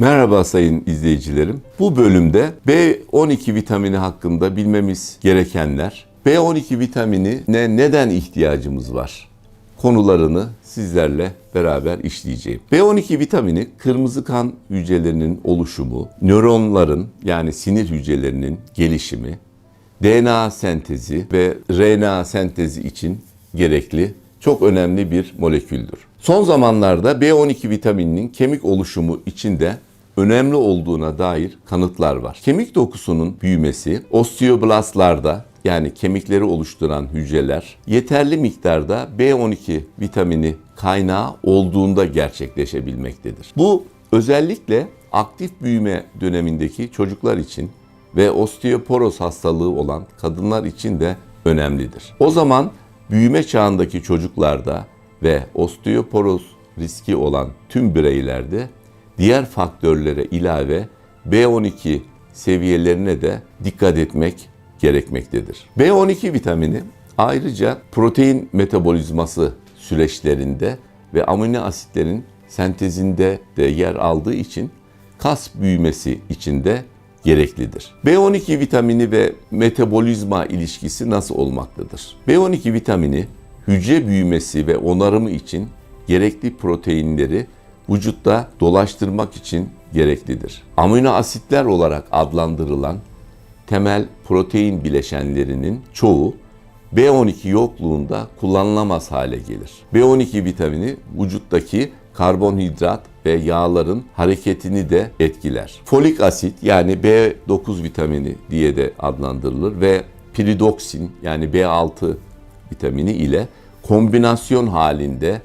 Merhaba sayın izleyicilerim. Bu bölümde B12 vitamini hakkında bilmemiz gerekenler, B12 vitaminine neden ihtiyacımız var konularını sizlerle beraber işleyeceğim. B12 vitamini kırmızı kan hücrelerinin oluşumu, nöronların yani sinir hücrelerinin gelişimi, DNA sentezi ve RNA sentezi için gerekli çok önemli bir moleküldür. Son zamanlarda B12 vitamininin kemik oluşumu içinde önemli olduğuna dair kanıtlar var. Kemik dokusunun büyümesi osteoblastlarda yani kemikleri oluşturan hücreler yeterli miktarda B12 vitamini kaynağı olduğunda gerçekleşebilmektedir. Bu özellikle aktif büyüme dönemindeki çocuklar için ve osteoporoz hastalığı olan kadınlar için de önemlidir. O zaman büyüme çağındaki çocuklarda ve osteoporoz riski olan tüm bireylerde diğer faktörlere ilave B12 seviyelerine de dikkat etmek gerekmektedir. B12 vitamini ayrıca protein metabolizması süreçlerinde ve amino asitlerin sentezinde de yer aldığı için kas büyümesi için de gereklidir. B12 vitamini ve metabolizma ilişkisi nasıl olmaktadır? B12 vitamini hücre büyümesi ve onarımı için gerekli proteinleri vücutta dolaştırmak için gereklidir. Amino asitler olarak adlandırılan temel protein bileşenlerinin çoğu B12 yokluğunda kullanılamaz hale gelir. B12 vitamini vücuttaki karbonhidrat ve yağların hareketini de etkiler. Folik asit yani B9 vitamini diye de adlandırılır ve piridoksin yani B6 vitamini ile kombinasyon halinde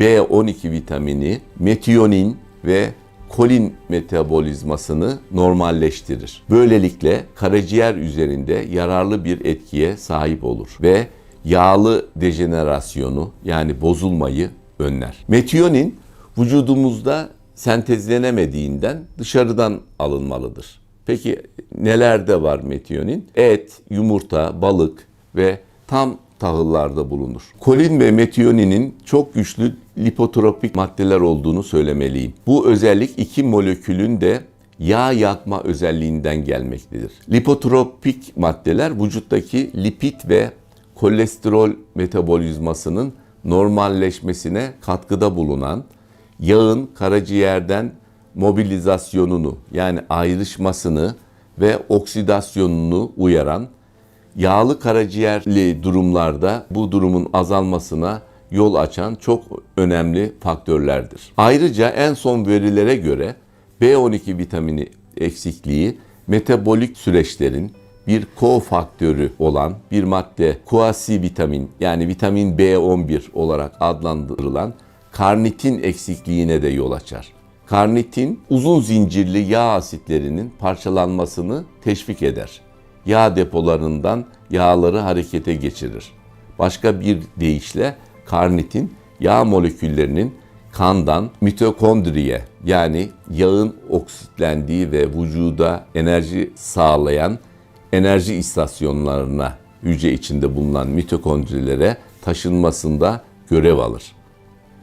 B12 vitamini, metiyonin ve kolin metabolizmasını normalleştirir. Böylelikle karaciğer üzerinde yararlı bir etkiye sahip olur ve yağlı dejenerasyonu yani bozulmayı önler. Metiyonin vücudumuzda sentezlenemediğinden dışarıdan alınmalıdır. Peki nelerde var metiyonin? Et, yumurta, balık ve tam tahıllarda bulunur. Kolin ve metiyoninin çok güçlü lipotropik maddeler olduğunu söylemeliyim. Bu özellik iki molekülün de yağ yakma özelliğinden gelmektedir. Lipotropik maddeler vücuttaki lipid ve kolesterol metabolizmasının normalleşmesine katkıda bulunan yağın karaciğerden mobilizasyonunu yani ayrışmasını ve oksidasyonunu uyaran yağlı karaciğerli durumlarda bu durumun azalmasına yol açan çok önemli faktörlerdir. Ayrıca en son verilere göre B12 vitamini eksikliği metabolik süreçlerin bir kofaktörü olan bir madde kuasi vitamin yani vitamin B11 olarak adlandırılan karnitin eksikliğine de yol açar. Karnitin uzun zincirli yağ asitlerinin parçalanmasını teşvik eder yağ depolarından yağları harekete geçirir. Başka bir deyişle karnitin yağ moleküllerinin kandan mitokondriye yani yağın oksitlendiği ve vücuda enerji sağlayan enerji istasyonlarına hücre içinde bulunan mitokondrilere taşınmasında görev alır.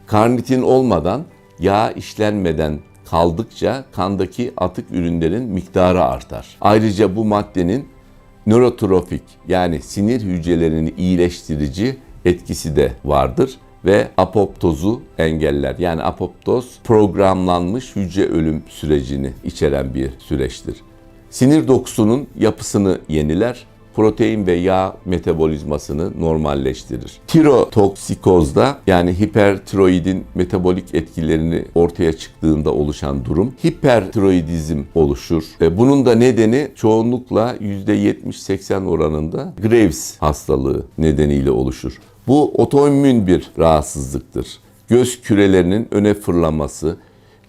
Karnitin olmadan yağ işlenmeden kaldıkça kandaki atık ürünlerin miktarı artar. Ayrıca bu maddenin nörotrofik yani sinir hücrelerini iyileştirici etkisi de vardır ve apoptozu engeller. Yani apoptoz programlanmış hücre ölüm sürecini içeren bir süreçtir. Sinir dokusunun yapısını yeniler, protein ve yağ metabolizmasını normalleştirir. Tirotoksikozda yani hipertiroidin metabolik etkilerini ortaya çıktığında oluşan durum hipertiroidizm oluşur. E, bunun da nedeni çoğunlukla %70-80 oranında Graves hastalığı nedeniyle oluşur. Bu otoimmün bir rahatsızlıktır. Göz kürelerinin öne fırlaması,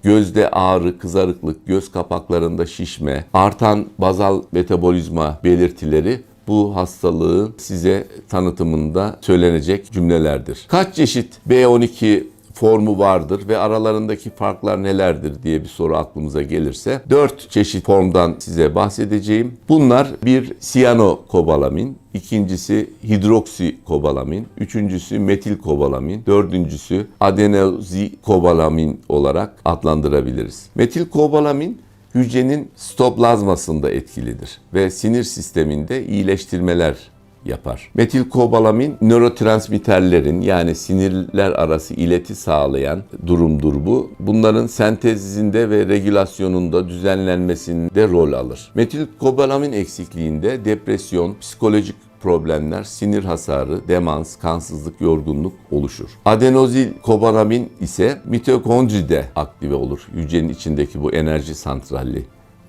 gözde ağrı, kızarıklık, göz kapaklarında şişme, artan bazal metabolizma belirtileri bu hastalığın size tanıtımında söylenecek cümlelerdir. Kaç çeşit B12 formu vardır ve aralarındaki farklar nelerdir diye bir soru aklımıza gelirse 4 çeşit formdan size bahsedeceğim. Bunlar bir siyanokobalamin, ikincisi hidroksikobalamin, üçüncüsü metilkobalamin, dördüncüsü adenozikobalamin olarak adlandırabiliriz. Metilkobalamin hücrenin stoplazmasında etkilidir ve sinir sisteminde iyileştirmeler yapar. Metilkobalamin nörotransmitterlerin yani sinirler arası ileti sağlayan durumdur bu. Bunların sentezinde ve regülasyonunda düzenlenmesinde rol alır. Metilkobalamin eksikliğinde depresyon, psikolojik problemler, sinir hasarı, demans, kansızlık, yorgunluk oluşur. Adenozil kobalamin ise mitokondride aktive olur. Hücrenin içindeki bu enerji santrali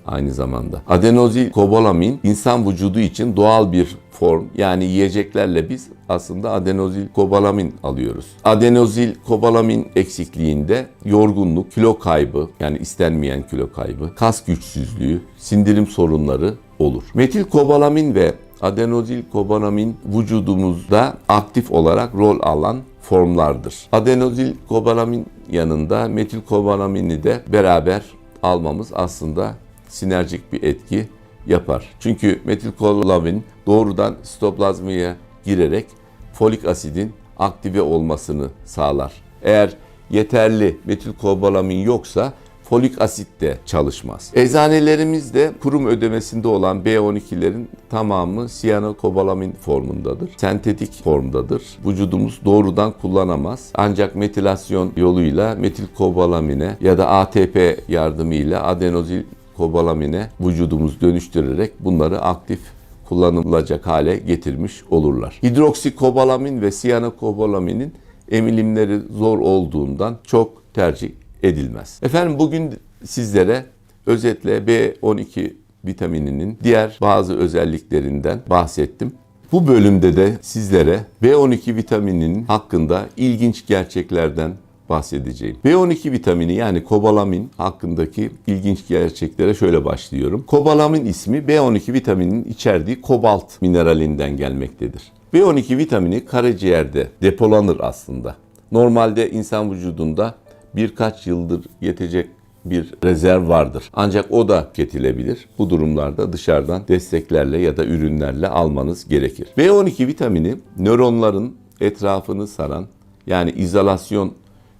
aynı zamanda. Adenozil kobalamin insan vücudu için doğal bir form yani yiyeceklerle biz aslında adenozil kobalamin alıyoruz. Adenozil kobalamin eksikliğinde yorgunluk, kilo kaybı yani istenmeyen kilo kaybı, kas güçsüzlüğü, sindirim sorunları olur. Metil kobalamin ve adenozil kobalamin vücudumuzda aktif olarak rol alan formlardır. Adenozil kobalamin yanında metil kobalamini de beraber almamız aslında sinerjik bir etki yapar. Çünkü metilkobalamin doğrudan sitoplazmaya girerek folik asidin aktive olmasını sağlar. Eğer yeterli metilkobalamin yoksa folik asit de çalışmaz. Eczanelerimizde kurum ödemesinde olan B12'lerin tamamı siyanokobalamin formundadır. Sentetik formdadır. Vücudumuz doğrudan kullanamaz. Ancak metilasyon yoluyla metilkobalamine ya da ATP yardımıyla adenozil kobalamine vücudumuz dönüştürerek bunları aktif kullanılacak hale getirmiş olurlar. Hidroksikobalamin ve siyanokobalaminin emilimleri zor olduğundan çok tercih edilmez. Efendim bugün sizlere özetle B12 vitamininin diğer bazı özelliklerinden bahsettim. Bu bölümde de sizlere B12 vitamininin hakkında ilginç gerçeklerden bahsedeceğim. B12 vitamini yani kobalamin hakkındaki ilginç gerçeklere şöyle başlıyorum. Kobalamin ismi B12 vitaminin içerdiği kobalt mineralinden gelmektedir. B12 vitamini karaciğerde depolanır aslında. Normalde insan vücudunda birkaç yıldır yetecek bir rezerv vardır. Ancak o da tüketilebilir. Bu durumlarda dışarıdan desteklerle ya da ürünlerle almanız gerekir. B12 vitamini nöronların etrafını saran yani izolasyon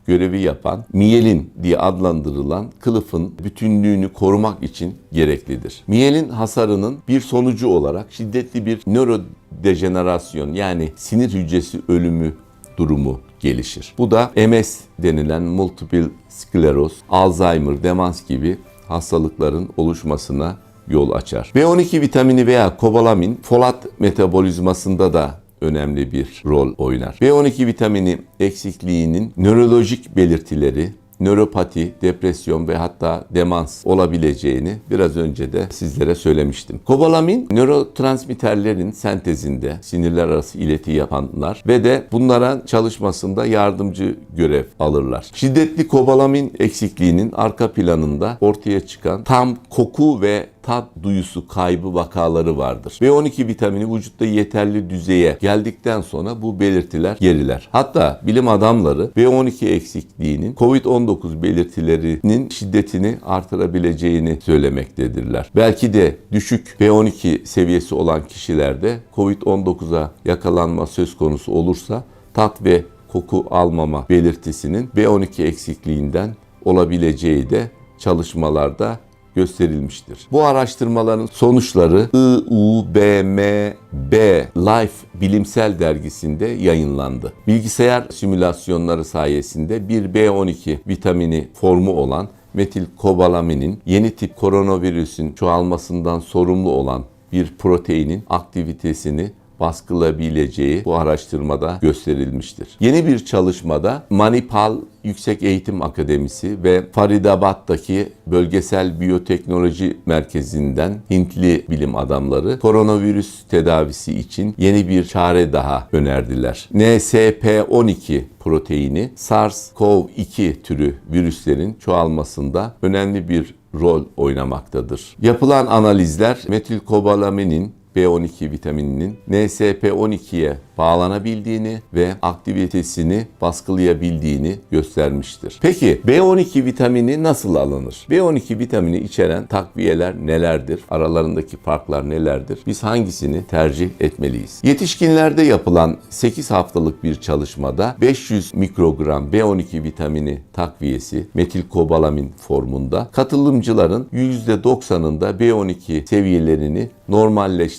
görevi yapan miyelin diye adlandırılan kılıfın bütünlüğünü korumak için gereklidir. Miyelin hasarının bir sonucu olarak şiddetli bir nörodejenerasyon yani sinir hücresi ölümü durumu gelişir. Bu da MS denilen multiple skleroz, Alzheimer, demans gibi hastalıkların oluşmasına yol açar. B12 vitamini veya kobalamin folat metabolizmasında da önemli bir rol oynar. B12 vitamini eksikliğinin nörolojik belirtileri, nöropati, depresyon ve hatta demans olabileceğini biraz önce de sizlere söylemiştim. Kobalamin nörotransmitterlerin sentezinde sinirler arası ileti yapanlar ve de bunlara çalışmasında yardımcı görev alırlar. Şiddetli kobalamin eksikliğinin arka planında ortaya çıkan tam koku ve tat duyusu kaybı vakaları vardır. B12 vitamini vücutta yeterli düzeye geldikten sonra bu belirtiler geriler. Hatta bilim adamları B12 eksikliğinin COVID-19 belirtilerinin şiddetini artırabileceğini söylemektedirler. Belki de düşük B12 seviyesi olan kişilerde COVID-19'a yakalanma söz konusu olursa tat ve koku almama belirtisinin B12 eksikliğinden olabileceği de çalışmalarda gösterilmiştir. Bu araştırmaların sonuçları IUBMB Life bilimsel dergisinde yayınlandı. Bilgisayar simülasyonları sayesinde bir B12 vitamini formu olan metilkobalaminin yeni tip koronavirüsün çoğalmasından sorumlu olan bir proteinin aktivitesini baskılayabileceği bu araştırmada gösterilmiştir. Yeni bir çalışmada Manipal Yüksek Eğitim Akademisi ve Faridabad'daki Bölgesel Biyoteknoloji Merkezi'nden Hintli bilim adamları koronavirüs tedavisi için yeni bir çare daha önerdiler. NSP12 proteini SARS-CoV-2 türü virüslerin çoğalmasında önemli bir rol oynamaktadır. Yapılan analizler metilkobalaminin B12 vitamininin NSP12'ye bağlanabildiğini ve aktivitesini baskılayabildiğini göstermiştir. Peki B12 vitamini nasıl alınır? B12 vitamini içeren takviyeler nelerdir? Aralarındaki farklar nelerdir? Biz hangisini tercih etmeliyiz? Yetişkinlerde yapılan 8 haftalık bir çalışmada 500 mikrogram B12 vitamini takviyesi metilkobalamin formunda katılımcıların %90'ında B12 seviyelerini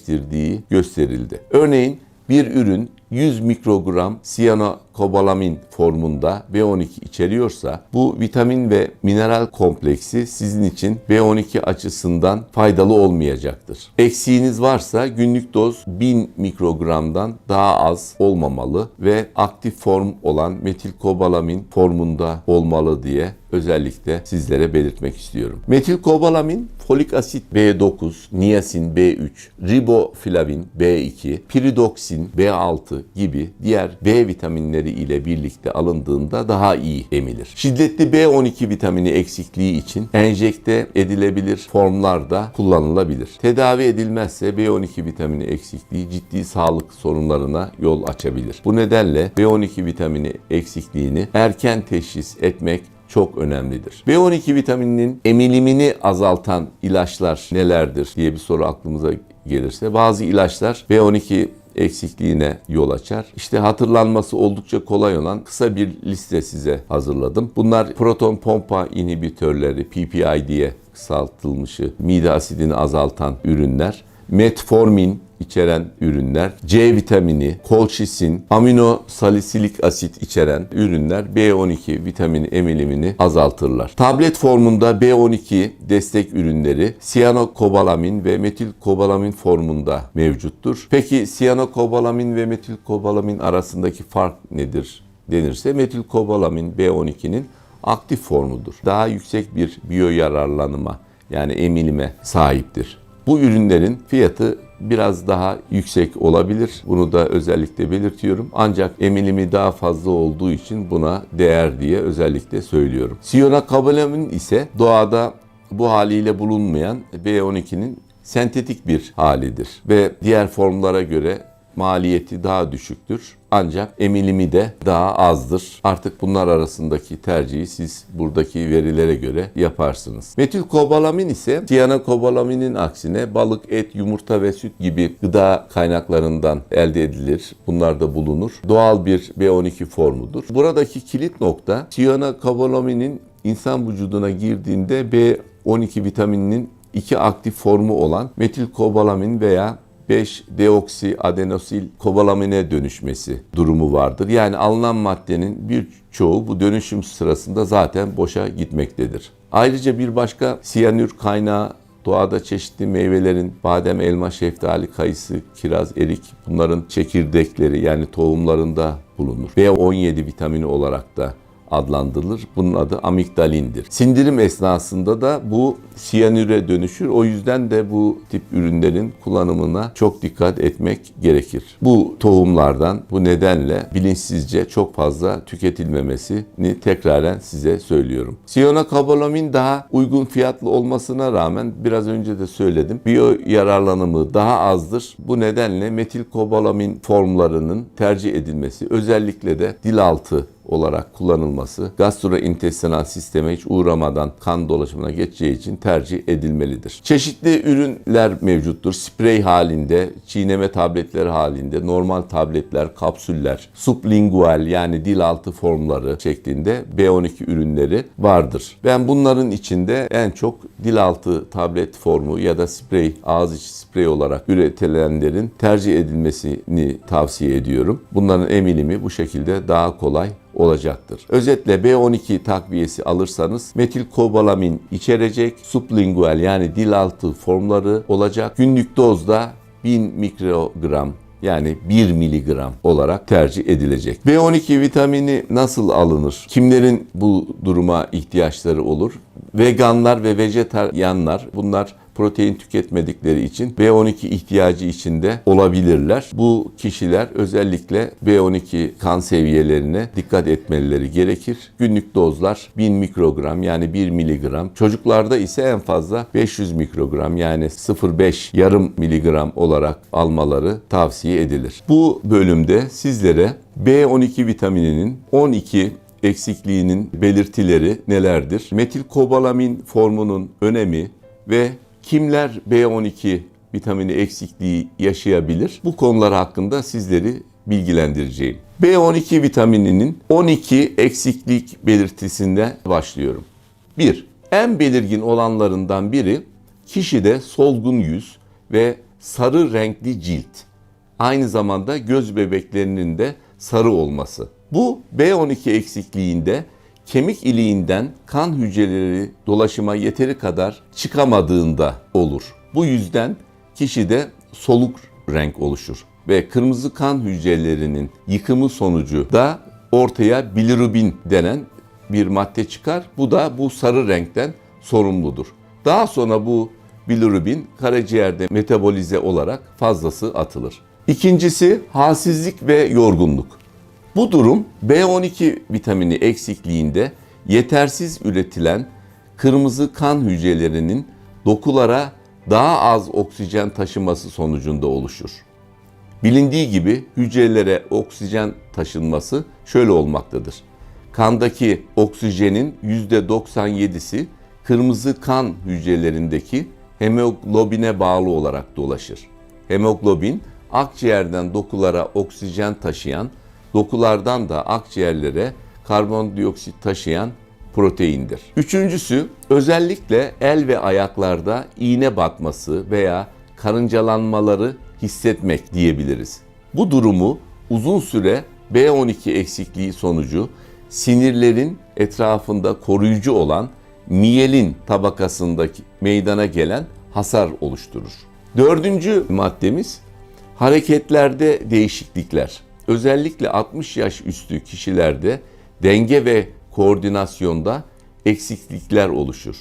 normalleştirdiği gösterildi. Örneğin bir ürün 100 mikrogram siyanokobalamin formunda B12 içeriyorsa bu vitamin ve mineral kompleksi sizin için B12 açısından faydalı olmayacaktır. Eksiğiniz varsa günlük doz 1000 mikrogramdan daha az olmamalı ve aktif form olan metilkobalamin formunda olmalı diye özellikle sizlere belirtmek istiyorum. Metilkobalamin, folik asit B9, niasin B3, riboflavin B2, piridoksin B6 gibi diğer B vitaminleri ile birlikte alındığında daha iyi emilir. Şiddetli B12 vitamini eksikliği için enjekte edilebilir formlarda kullanılabilir. Tedavi edilmezse B12 vitamini eksikliği ciddi sağlık sorunlarına yol açabilir. Bu nedenle B12 vitamini eksikliğini erken teşhis etmek çok önemlidir. B12 vitamininin emilimini azaltan ilaçlar nelerdir diye bir soru aklımıza gelirse bazı ilaçlar B12 eksikliğine yol açar. İşte hatırlanması oldukça kolay olan kısa bir liste size hazırladım. Bunlar proton pompa inhibitörleri PPI diye kısaltılmışı mide asidini azaltan ürünler. Metformin içeren ürünler, C vitamini, kolşisin, amino salisilik asit içeren ürünler B12 vitamini emilimini azaltırlar. Tablet formunda B12 destek ürünleri siyanokobalamin ve metilkobalamin formunda mevcuttur. Peki siyanokobalamin ve metilkobalamin arasındaki fark nedir denirse metilkobalamin B12'nin aktif formudur. Daha yüksek bir biyoyararlanıma yani emilime sahiptir. Bu ürünlerin fiyatı biraz daha yüksek olabilir. Bunu da özellikle belirtiyorum. Ancak emilimi daha fazla olduğu için buna değer diye özellikle söylüyorum. Siyonakobalamin ise doğada bu haliyle bulunmayan B12'nin sentetik bir halidir ve diğer formlara göre maliyeti daha düşüktür. Ancak emilimi de daha azdır. Artık bunlar arasındaki tercihi siz buradaki verilere göre yaparsınız. Metilkobalamin ise siyanokobalaminin aksine balık, et, yumurta ve süt gibi gıda kaynaklarından elde edilir. Bunlar da bulunur. Doğal bir B12 formudur. Buradaki kilit nokta siyanokobalaminin insan vücuduna girdiğinde B12 vitamininin iki aktif formu olan metilkobalamin veya 5-deoksi adenosil kobalamine dönüşmesi durumu vardır. Yani alınan maddenin birçoğu bu dönüşüm sırasında zaten boşa gitmektedir. Ayrıca bir başka siyanür kaynağı doğada çeşitli meyvelerin badem, elma, şeftali, kayısı, kiraz, erik bunların çekirdekleri yani tohumlarında bulunur. B17 vitamini olarak da adlandırılır. Bunun adı amigdalindir. Sindirim esnasında da bu siyanüre dönüşür. O yüzden de bu tip ürünlerin kullanımına çok dikkat etmek gerekir. Bu tohumlardan bu nedenle bilinçsizce çok fazla tüketilmemesini tekraren size söylüyorum. Siyonokobalamin daha uygun fiyatlı olmasına rağmen biraz önce de söyledim. Biyo yararlanımı daha azdır. Bu nedenle metilkobalamin formlarının tercih edilmesi özellikle de dil altı olarak kullanılması gastrointestinal sisteme hiç uğramadan kan dolaşımına geçeceği için tercih edilmelidir. Çeşitli ürünler mevcuttur. Sprey halinde, çiğneme tabletleri halinde, normal tabletler, kapsüller, sublingual yani dil altı formları şeklinde B12 ürünleri vardır. Ben bunların içinde en çok dil altı tablet formu ya da sprey, ağız içi sprey olarak üretilenlerin tercih edilmesini tavsiye ediyorum. Bunların emilimi bu şekilde daha kolay olacaktır. Özetle B12 takviyesi alırsanız metilkobalamin içerecek, sublingual yani dil altı formları olacak. Günlük dozda 1000 mikrogram yani 1 miligram olarak tercih edilecek. B12 vitamini nasıl alınır? Kimlerin bu duruma ihtiyaçları olur? Veganlar ve vejetaryenler bunlar protein tüketmedikleri için B12 ihtiyacı içinde olabilirler. Bu kişiler özellikle B12 kan seviyelerine dikkat etmeleri gerekir. Günlük dozlar 1000 mikrogram yani 1 miligram. Çocuklarda ise en fazla 500 mikrogram yani 0,5 yarım miligram olarak almaları tavsiye edilir. Bu bölümde sizlere B12 vitamininin 12 eksikliğinin belirtileri nelerdir? Metilkobalamin formunun önemi ve kimler B12 vitamini eksikliği yaşayabilir? Bu konular hakkında sizleri bilgilendireceğim. B12 vitamininin 12 eksiklik belirtisinde başlıyorum. 1. En belirgin olanlarından biri kişide solgun yüz ve sarı renkli cilt. Aynı zamanda göz bebeklerinin de sarı olması. Bu B12 eksikliğinde kemik iliğinden kan hücreleri dolaşıma yeteri kadar çıkamadığında olur. Bu yüzden kişide soluk renk oluşur ve kırmızı kan hücrelerinin yıkımı sonucu da ortaya bilirubin denen bir madde çıkar. Bu da bu sarı renkten sorumludur. Daha sonra bu bilirubin karaciğerde metabolize olarak fazlası atılır. İkincisi halsizlik ve yorgunluk. Bu durum B12 vitamini eksikliğinde yetersiz üretilen kırmızı kan hücrelerinin dokulara daha az oksijen taşıması sonucunda oluşur. Bilindiği gibi hücrelere oksijen taşınması şöyle olmaktadır. Kandaki oksijenin %97'si kırmızı kan hücrelerindeki hemoglobine bağlı olarak dolaşır. Hemoglobin akciğerden dokulara oksijen taşıyan, dokulardan da akciğerlere karbondioksit taşıyan proteindir. Üçüncüsü özellikle el ve ayaklarda iğne batması veya karıncalanmaları hissetmek diyebiliriz. Bu durumu uzun süre B12 eksikliği sonucu sinirlerin etrafında koruyucu olan miyelin tabakasındaki meydana gelen hasar oluşturur. Dördüncü maddemiz hareketlerde değişiklikler. Özellikle 60 yaş üstü kişilerde denge ve koordinasyonda eksiklikler oluşur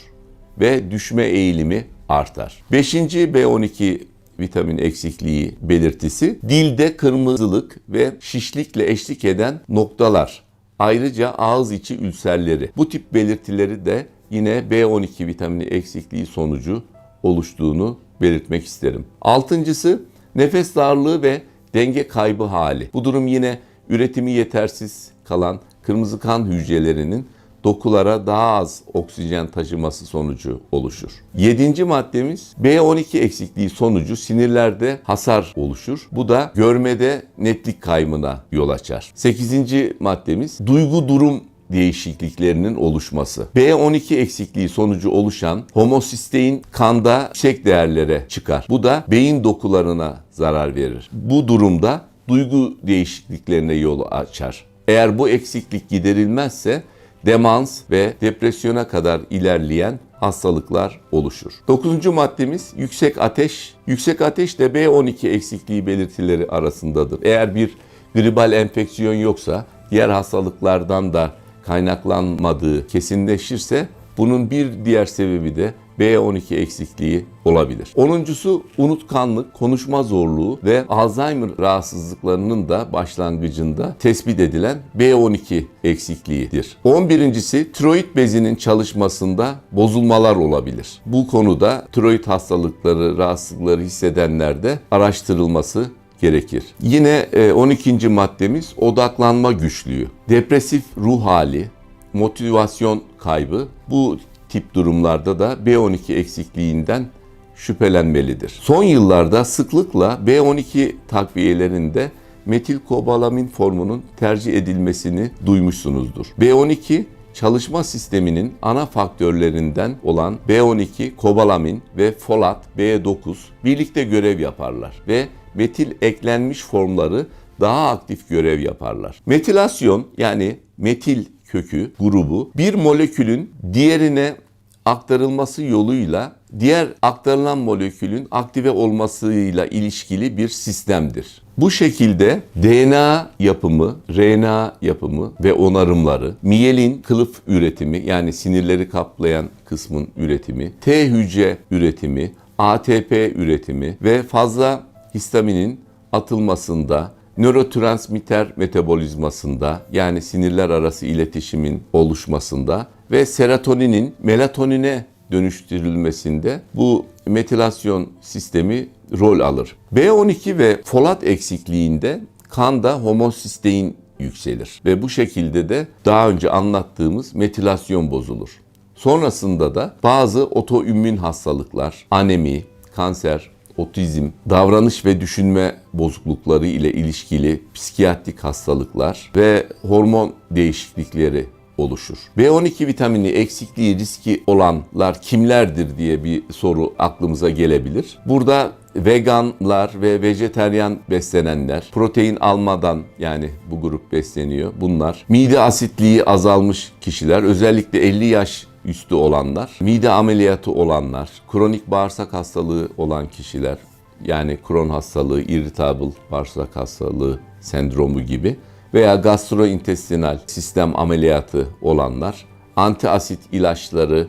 ve düşme eğilimi artar. Beşinci B12 vitamin eksikliği belirtisi dilde kırmızılık ve şişlikle eşlik eden noktalar. Ayrıca ağız içi ülserleri. Bu tip belirtileri de yine B12 vitamini eksikliği sonucu oluştuğunu belirtmek isterim. Altıncısı nefes darlığı ve denge kaybı hali. Bu durum yine üretimi yetersiz kalan kırmızı kan hücrelerinin dokulara daha az oksijen taşıması sonucu oluşur. Yedinci maddemiz B12 eksikliği sonucu sinirlerde hasar oluşur. Bu da görmede netlik kaybına yol açar. Sekizinci maddemiz duygu durum değişikliklerinin oluşması. B12 eksikliği sonucu oluşan homosistein kanda yüksek değerlere çıkar. Bu da beyin dokularına zarar verir. Bu durumda duygu değişikliklerine yol açar. Eğer bu eksiklik giderilmezse demans ve depresyona kadar ilerleyen hastalıklar oluşur. Dokuzuncu maddemiz yüksek ateş. Yüksek ateş de B12 eksikliği belirtileri arasındadır. Eğer bir gribal enfeksiyon yoksa diğer hastalıklardan da kaynaklanmadığı kesinleşirse bunun bir diğer sebebi de B12 eksikliği olabilir. Onuncusu unutkanlık, konuşma zorluğu ve Alzheimer rahatsızlıklarının da başlangıcında tespit edilen B12 eksikliğidir. 11.si tiroid bezinin çalışmasında bozulmalar olabilir. Bu konuda tiroid hastalıkları, rahatsızlıkları hissedenlerde araştırılması gerekir. Yine 12. maddemiz odaklanma güçlüğü. Depresif ruh hali, motivasyon kaybı bu tip durumlarda da B12 eksikliğinden şüphelenmelidir. Son yıllarda sıklıkla B12 takviyelerinde metilkobalamin formunun tercih edilmesini duymuşsunuzdur. B12 çalışma sisteminin ana faktörlerinden olan B12, kobalamin ve folat B9 birlikte görev yaparlar ve metil eklenmiş formları daha aktif görev yaparlar. Metilasyon yani metil kökü grubu bir molekülün diğerine aktarılması yoluyla diğer aktarılan molekülün aktive olmasıyla ilişkili bir sistemdir. Bu şekilde DNA yapımı, RNA yapımı ve onarımları, miyelin kılıf üretimi yani sinirleri kaplayan kısmın üretimi, T hücre üretimi, ATP üretimi ve fazla histaminin atılmasında, nörotransmitter metabolizmasında yani sinirler arası iletişimin oluşmasında ve serotoninin melatonine dönüştürülmesinde bu metilasyon sistemi rol alır. B12 ve folat eksikliğinde kanda homosistein yükselir ve bu şekilde de daha önce anlattığımız metilasyon bozulur. Sonrasında da bazı otoimmün hastalıklar, anemi, kanser, otizm, davranış ve düşünme bozuklukları ile ilişkili psikiyatrik hastalıklar ve hormon değişiklikleri oluşur. B12 vitamini eksikliği riski olanlar kimlerdir diye bir soru aklımıza gelebilir. Burada veganlar ve vejeteryan beslenenler, protein almadan yani bu grup besleniyor. Bunlar mide asitliği azalmış kişiler, özellikle 50 yaş üstü olanlar, mide ameliyatı olanlar, kronik bağırsak hastalığı olan kişiler, yani Crohn hastalığı, irritable bağırsak hastalığı sendromu gibi veya gastrointestinal sistem ameliyatı olanlar, antiasit ilaçları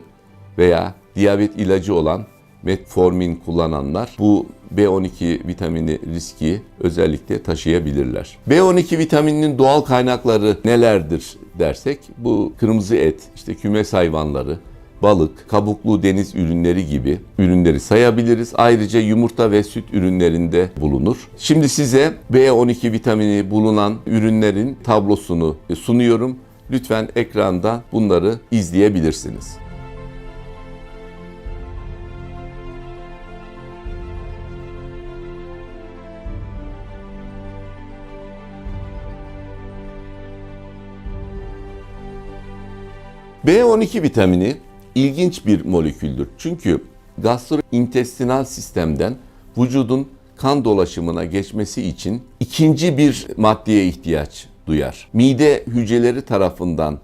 veya diyabet ilacı olan metformin kullananlar bu B12 vitamini riski özellikle taşıyabilirler. B12 vitamininin doğal kaynakları nelerdir dersek bu kırmızı et, işte kümes hayvanları, balık, kabuklu deniz ürünleri gibi ürünleri sayabiliriz. Ayrıca yumurta ve süt ürünlerinde bulunur. Şimdi size B12 vitamini bulunan ürünlerin tablosunu sunuyorum. Lütfen ekranda bunları izleyebilirsiniz. B12 vitamini ilginç bir moleküldür. Çünkü gastrointestinal sistemden vücudun kan dolaşımına geçmesi için ikinci bir maddeye ihtiyaç duyar. Mide hücreleri tarafından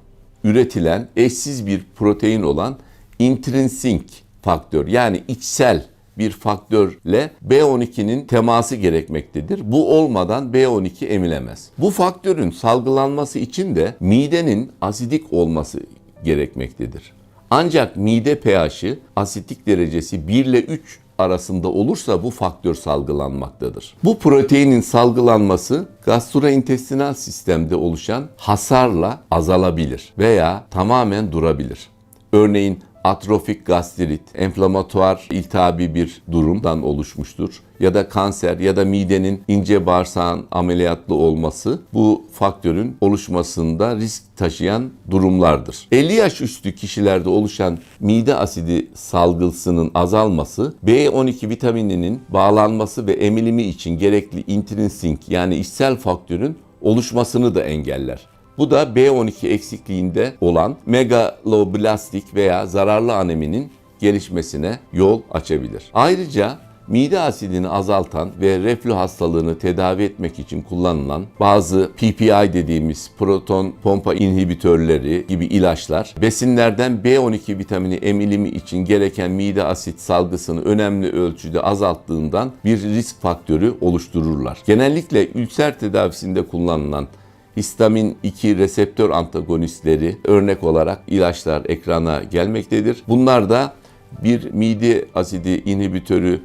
üretilen eşsiz bir protein olan intrinsik faktör yani içsel bir faktörle B12'nin teması gerekmektedir. Bu olmadan B12 emilemez. Bu faktörün salgılanması için de midenin asidik olması gerekmektedir. Ancak mide pH'i asitik derecesi 1 ile 3 arasında olursa bu faktör salgılanmaktadır. Bu proteinin salgılanması gastrointestinal sistemde oluşan hasarla azalabilir veya tamamen durabilir. Örneğin atrofik gastrit, enflamatuar iltihabi bir durumdan oluşmuştur. Ya da kanser ya da midenin ince bağırsağın ameliyatlı olması bu faktörün oluşmasında risk taşıyan durumlardır. 50 yaş üstü kişilerde oluşan mide asidi salgısının azalması B12 vitamininin bağlanması ve emilimi için gerekli intrinsik yani içsel faktörün oluşmasını da engeller. Bu da B12 eksikliğinde olan megaloblastik veya zararlı aneminin gelişmesine yol açabilir. Ayrıca mide asidini azaltan ve reflü hastalığını tedavi etmek için kullanılan bazı PPI dediğimiz proton pompa inhibitörleri gibi ilaçlar besinlerden B12 vitamini emilimi için gereken mide asit salgısını önemli ölçüde azalttığından bir risk faktörü oluştururlar. Genellikle ülser tedavisinde kullanılan histamin 2 reseptör antagonistleri örnek olarak ilaçlar ekrana gelmektedir. Bunlar da bir mide asidi inhibitörü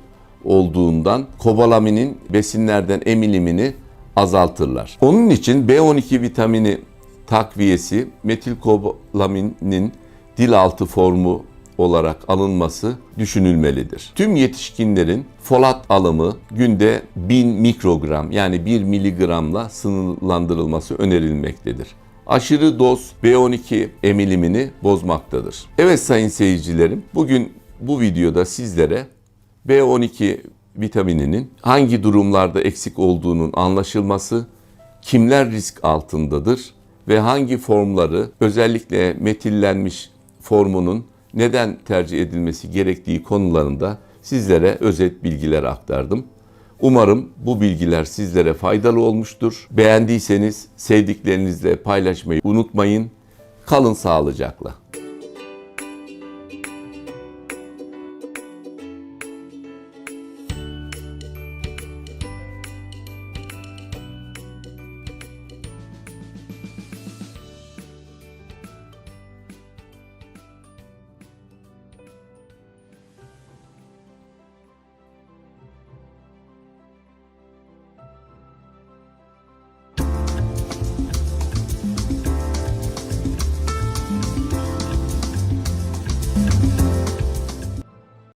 olduğundan kobalaminin besinlerden emilimini azaltırlar. Onun için B12 vitamini takviyesi metilkobalaminin dil altı formu olarak alınması düşünülmelidir. Tüm yetişkinlerin folat alımı günde 1000 mikrogram yani 1 miligramla sınırlandırılması önerilmektedir. Aşırı doz B12 emilimini bozmaktadır. Evet sayın seyircilerim, bugün bu videoda sizlere B12 vitamininin hangi durumlarda eksik olduğunun anlaşılması, kimler risk altındadır ve hangi formları özellikle metillenmiş formunun neden tercih edilmesi gerektiği konularında sizlere özet bilgiler aktardım. Umarım bu bilgiler sizlere faydalı olmuştur. Beğendiyseniz sevdiklerinizle paylaşmayı unutmayın. Kalın sağlıcakla.